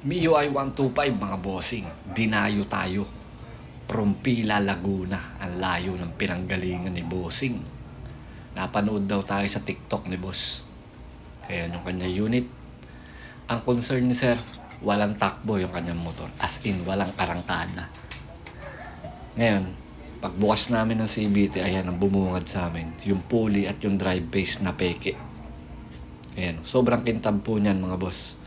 MIUI 125 mga bossing, dinayo tayo. From Pila, Laguna, ang layo ng pinanggalingan ni bossing. Napanood daw tayo sa TikTok ni boss. Kaya yung kanya unit. Ang concern ni sir, walang takbo yung kanyang motor. As in, walang arangkada. Ngayon, pagbukas namin ng CBT, ayan ang bumungad sa amin. Yung pulley at yung drive base na peke. Ayan, sobrang kintab po niyan mga boss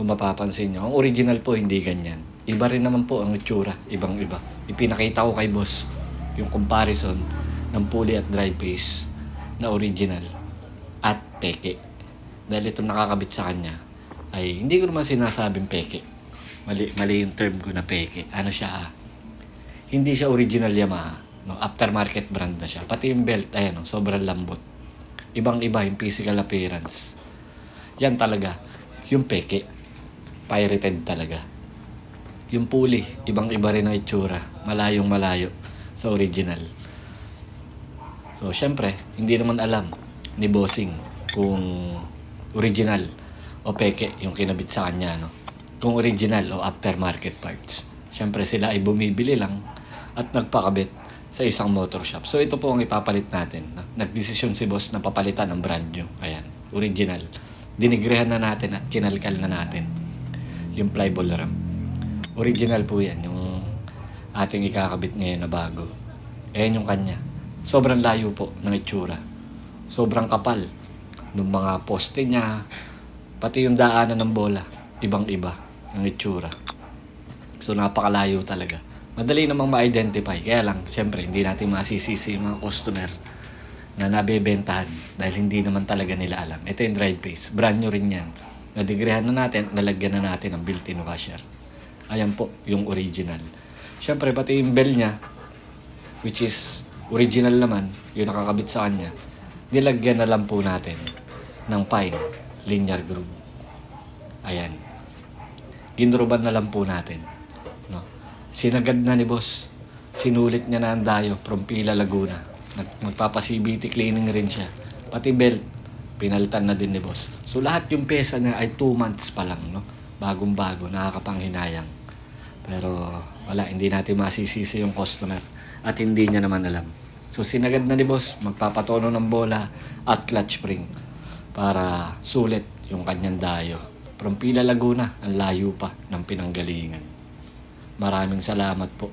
kung mapapansin nyo. Ang original po, hindi ganyan. Iba rin naman po ang itsura, ibang-iba. Ipinakita ko kay boss yung comparison ng pulley at drive base na original at peke. Dahil ito nakakabit sa kanya, ay hindi ko naman sinasabing peke. Mali, mali yung term ko na peke. Ano siya ah, hindi siya original Yamaha. No, aftermarket brand na siya. Pati yung belt, ayan, no, sobrang lambot. Ibang-iba yung physical appearance. Yan talaga, yung peke pirated talaga. Yung pulley, ibang-iba rin ang itsura. Malayong malayo sa original. So, syempre, hindi naman alam ni Bossing kung original o peke yung kinabit sa kanya, no? Kung original o aftermarket parts. Syempre, sila ay bumibili lang at nagpakabit sa isang motor shop. So, ito po ang ipapalit natin. Nagdesisyon si boss na papalitan ng brand new. Ayan, original. Dinigrehan na natin at kinalkal na natin yung flyball ram. Original po yan, yung ating ikakabit ngayon na bago. Ayan yung kanya. Sobrang layo po ng itsura. Sobrang kapal ng mga poste niya, pati yung daanan ng bola, ibang-iba ang itsura. So napakalayo talaga. Madali namang ma-identify. Kaya lang, syempre, hindi natin masisisi yung mga customer na nabebentahan dahil hindi naman talaga nila alam. Ito yung drive base. Brand new rin yan. Nadigrehan na natin, nalagyan na natin ng built-in washer. Ayan po, yung original. Syempre, pati yung bell niya, which is original naman, yung nakakabit sa kanya, nilagyan na lang po natin ng pine linear groove. Ayan. Ginruban na lang po natin. No? Sinagad na ni boss. Sinulit niya na ang dayo from Pila, Laguna. Nag- Magpapa-CBT cleaning rin siya. Pati belt, pinalitan na din ni boss. So lahat yung pesa niya ay 2 months pa lang, no? Bagong-bago, nakakapanghinayang. Pero wala, hindi natin masisisi yung customer at hindi niya naman alam. So sinagad na ni boss, magpapatono ng bola at clutch spring para sulit yung kanyang dayo. From Pila Laguna, ang layo pa ng pinanggalingan. Maraming salamat po.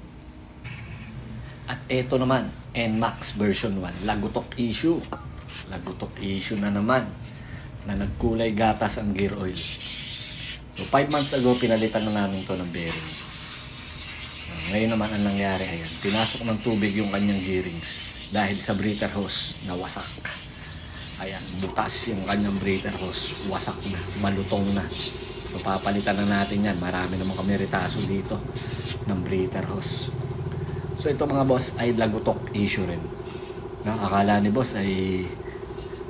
At eto naman, NMAX version 1, lagutok issue. Lagutok issue na naman na nagkulay gatas ang gear oil. So 5 months ago, pinalitan na namin to ng bearing. Ah, Ngayon naman ang nangyari, ayan, pinasok ng tubig yung kanyang gearings dahil sa breather hose na wasak. Ayan, butas yung kanyang breather hose, wasak na, malutong na. So papalitan na natin yan. Marami naman kami retaso dito ng breather hose. So ito mga boss ay lagutok issue rin. No, akala ni boss ay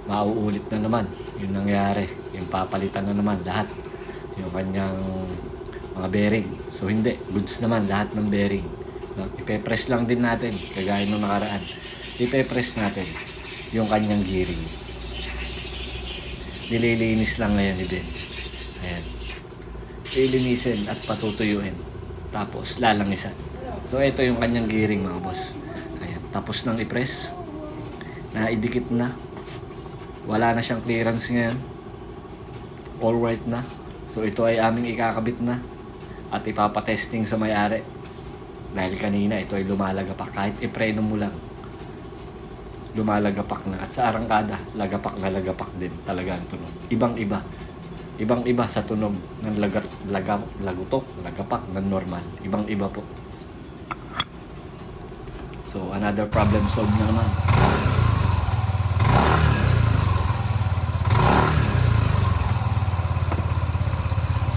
mauulit na naman yung nangyari. Yung papalitan na naman lahat. Yung kanyang mga bearing. So hindi, goods naman lahat ng bearing. No, ipe-press lang din natin kagaya nung nakaraan. Ipe-press natin yung kanyang gearing. Nililinis lang ngayon Ben. Ayan. Ilinisin at patutuyuin. Tapos lalangisan. So ito yung kanyang gearing mga boss. Ayan. Tapos nang i-press. Naidikit na. Wala na siyang clearance ngayon. All right na. So ito ay aming ikakabit na. At ipapatesting sa may-ari. Dahil kanina ito ay lumalagapak. Kahit ipreno mo lang. Lumalagapak na. At sa arangkada, lagapak na lagapak din talaga ang tunog. Ibang-iba. Ibang-iba sa tunog ng laga, laga, lagutok, lagapak ng normal. Ibang-iba po. So, another problem solved na naman.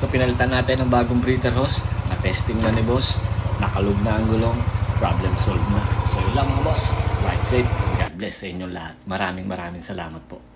So, pinalitan natin ng bagong breather hose. Na-testing na ni boss. Nakalog na ang gulong. Problem solved na. So, yun lang mga boss. Right safe. God bless sa inyong lahat. Maraming maraming salamat po.